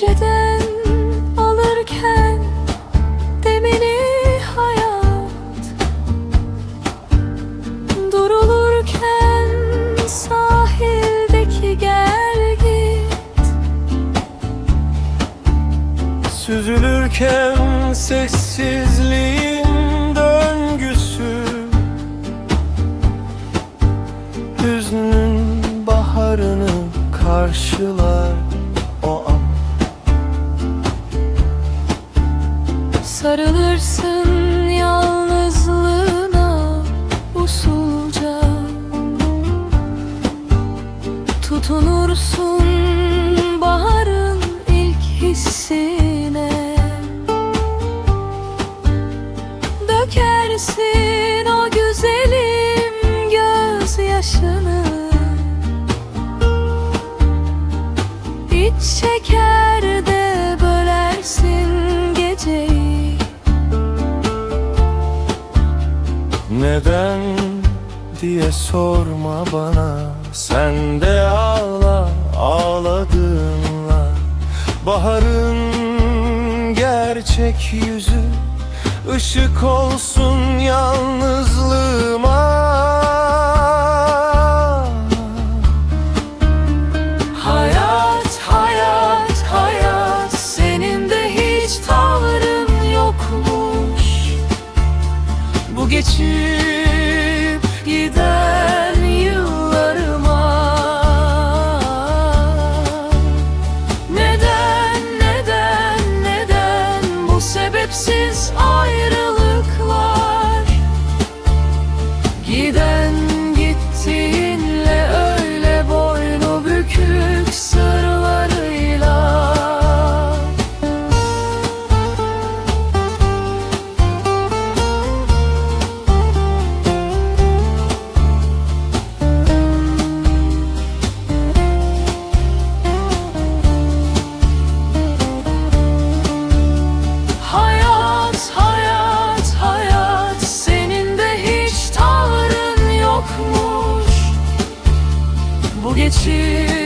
geceden alırken demini hayat Durulurken sahildeki gel git. Süzülürken sessizliğin döngüsü. Hüznün baharını karşılar Sarılırsın yalnızlığına usulca. Tutunursun baharın ilk hissine. Dökersin o güzelim gözyaşını. İç Neden diye sorma bana. Sen de ağla ağladığınla. Baharın gerçek yüzü ışık olsun yalnızlığıma. Hayat, hayat, hayat. Senin hiç tavrın yokmuş. Bu geçip giden yıllarıma. Neden, neden, neden Bu sebepsiz ayrılıklar yokmuş Bu geçip giden